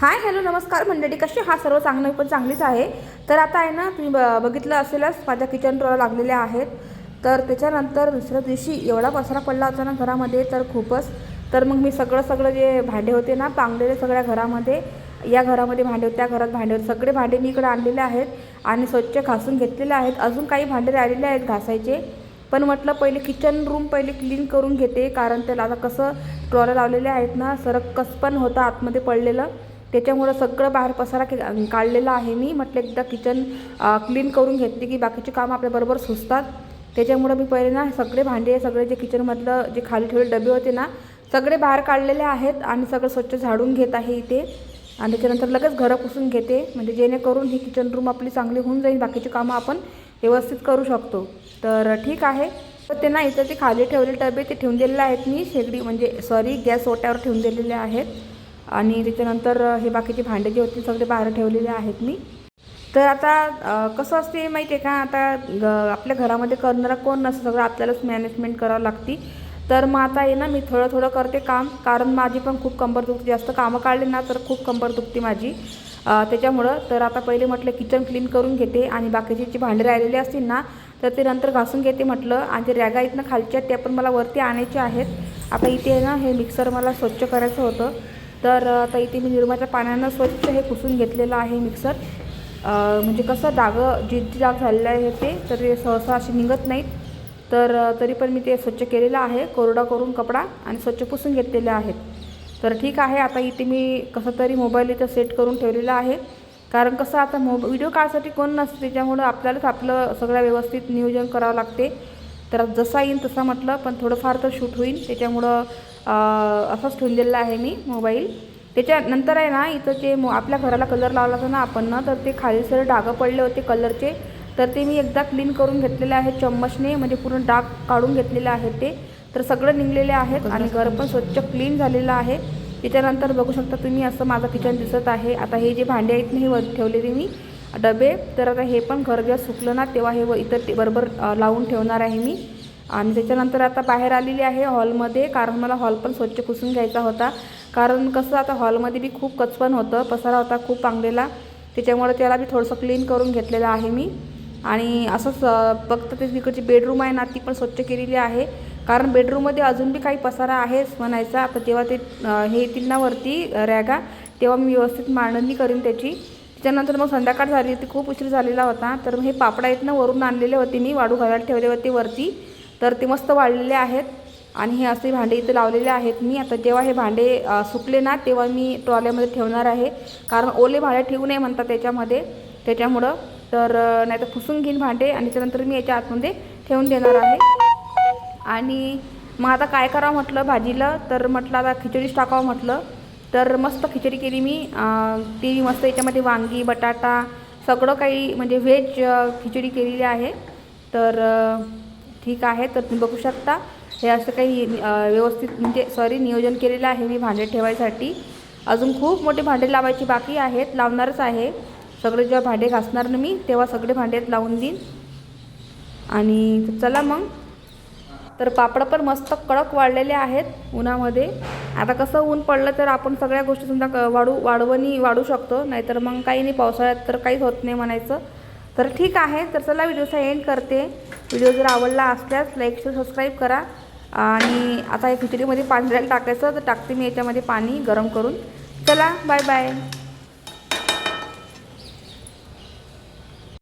Hi hello नमस्कार मंडळी कशी हा सर्व चांगलं पण चांगलीच आहे. तर आता आहे ना तुम्ही ब बघितलं असेलच माझ्या किचन ड्रॉवर लागलेल्या आहेत. तर त्याच्यानंतर दुसऱ्या दिवशी एवढा पसरा पडला होता ना घरामध्ये तर खूपच. तर मग मी सगळं सगळं जे भांडे होते ना पांगलेले सगळ्या घरामध्ये या घरामध्ये भांडे होते त्या घरात भांडे होते. सगळे भांडे मी इकडे आणलेले आहेत आणि स्वच्छ घासून घेतलेले आहेत. अजून काही भांडे राहिलेले आहेत घासायचे. पण म्हटलं पहिले किचन रूम पहिले क्लीन करून घेते कारण त्याला आता कसं ट्रॉलर लावलेले आहेत ना सरक कस पण होतं आतमध्ये पडलेलं. त्याच्यामुळं सगळं बाहेर पसारा के काढलेला आहे मी. म्हटलं एकदा किचन क्लीन करून घेतली की बाकीची कामं आपल्याबरोबर सुचतात. त्याच्यामुळं मी पहिले ना सगळे भांडे सगळे जे किचनमधलं जे खाली ठेवलेले डबे होते ना सगळे बाहेर काढलेले आहेत आणि सगळं स्वच्छ झाडून घेत आहे इथे. आणि त्याच्यानंतर लगेच घरं पुसून घेते. म्हणजे जेणेकरून ही किचन रूम आपली चांगली होऊन जाईल बाकीची कामं आपण व्यवस्थित करू शकतो. तर ठीक आहे. तर ते ना इथं ते खाली ठेवलेले डबे ते ठेवून दिलेले आहेत मी. शेगडी म्हणजे सॉरी गॅस ओट्यावर ठेवून दिलेले आहेत. आणि त्याच्यानंतर हे बाकीचे भांडे जे होते सगळे बाहेर ठेवलेले आहेत मी. तर आता कसं असते माहिती आहे का? आता ग- आपल्या घरामध्ये करणारा कोण नसतं सगळं आपल्यालाच मॅनेजमेंट करावं लागते. तर मग आता आहे ना मी थोडं थोडं करते काम कारण माझी पण खूप कंबर दुखते. जास्त कामं काढले ना तर खूप कंबर दुखते माझी. त्याच्यामुळं तर आता पहिले म्हटलं किचन क्लीन करून घेते आणि बाकीची जी भांडे राहिलेली असतील ना तर ते नंतर घासून घेते म्हटलं. आणि ते रॅगा इथनं खालच्या त्या पण मला वरती आणायचे आहेत. आता इथे आहे ना हे मिक्सर मला स्वच्छ करायचं होतं. तर आता इथे मी निर्माच्या पाण्यानं स्वच्छ हे पुसून घेतलेलं आहे मिक्सर. म्हणजे कसं डागं जी जी डाग झालेलं आहे ते तर ते सहसा असे निघत नाहीत. तर तरी पण मी ते स्वच्छ केलेलं आहे कोरडा करून कपडा आणि स्वच्छ पुसून घेतलेले आहेत. तर ठीक आहे आता इथे मी कसं तरी मोबाईल इथं सेट करून ठेवलेला आहे. कारण कसं आता मो व्हिडिओ काढसाठी कोण नसते त्याच्यामुळं आपल्यालाच आपलं सगळं व्यवस्थित नियोजन करावं लागते. तर जसा येईल तसा म्हटलं पण थोडंफार तर शूट होईल. त्याच्यामुळं असाच असंच ठेवून दिलेला आहे मी मोबाईल. त्याच्यानंतर आहे ना इथं जे मो आपल्या घराला कलर लावला होता ना आपण ना तर ते खाली सर डागं पडले होते कलरचे. तर ते मी एकदा क्लीन करून घेतलेले आहे चम्मचने म्हणजे पूर्ण डाग काढून घेतलेले आहेत ते. तर सगळं निघलेले आहेत आणि घर पण स्वच्छ क्लीन झालेलं आहे. त्याच्यानंतर बघू शकता तुम्ही असं माझं किचन दिसत आहे. आता हे जे भांडे आहेत ना हे वर ठेवलेले मी. डबे. तर आता हे पण घर जेव्हा सुकलं ना तेव्हा हे व इतर ते बरोबर लावून ठेवणार आहे मी. आणि त्याच्यानंतर आता बाहेर आलेली आहे हॉलमध्ये कारण मला हॉल पण स्वच्छ पुसून घ्यायचा होता. कारण कसं आता हॉलमध्ये बी खूप कचपण होतं पसारा होता खूप पांगलेला. त्याच्यामुळे त्याला बी थोडंसं क्लीन करून घेतलेलं आहे मी. आणि असंच फक्त ते तिकडची बेडरूम आहे ना ती पण स्वच्छ केलेली आहे. कारण बेडरूममध्ये अजून बी काही पसारा आहेच म्हणायचा. आता जेव्हा ते हे येतील ना वरती रॅगा तेव्हा मी व्यवस्थित मांडणी करीन त्याची. त्याच्यानंतर मग संध्याकाळ झाली ती खूप उशीर झालेला होता. तर हे पापडा आहेत ना वरून आणलेले होते मी वाढू घालायला ठेवले होते वरती. तर ते मस्त वाढलेले आहेत. आणि हे असे भांडे इथे लावलेले आहेत. मी आता जेव्हा हे भांडे सुकले ना तेव्हा मी ट्रॉल्यामध्ये ठेवणार आहे. कारण ओले भांडे ठेवू नये म्हणतात त्याच्यामध्ये त्याच्यामुळं. तर नाही तर पुसून घेईन भांडे आणि त्याच्यानंतर मी याच्या आतमध्ये ठेवून देणार आहे. आणि मग आता काय करावं म्हटलं भाजीला? तर म्हटलं आता खिचडीच टाकावं म्हटलं. तर मस्त खिचडी केली मी. ती मस्त याच्यामध्ये वांगी बटाटा सगळं काही म्हणजे व्हेज खिचडी केलेली आहे. तर ठीक आहे. तर तुम्ही बघू शकता. हे असं काही व्यवस्थित म्हणजे सॉरी नियोजन केलेलं आहे मी भांडे ठेवायसाठी. अजून खूप मोठे भांडे लावायची बाकी आहेत. लावणारच आहे. सगळे जेव्हा भांडे घासणार ना मी तेव्हा सगळे भांडे लावून देईन. आणि चला मग. तर पापड पण मस्त कडक वाढलेले आहेत उन्हामध्ये. आता कसं ऊन पडलं तर आपण सगळ्या गोष्टी समजा क- वाढू वाढवणी वाढू शकतो नाहीतर मग काही नाही पावसाळ्यात तर काहीच होत नाही म्हणायचं. तर ठीक आहे तर चला व्हिडिओचा एंड करते. व्हिडिओ जर आवडला असल्यास लाईक शेअर सबस्क्राईब करा. आणि आता या खिचडीमध्ये पाणी टाकायचं तर टाकते मी याच्यामध्ये पाणी गरम करून. चला बाय बाय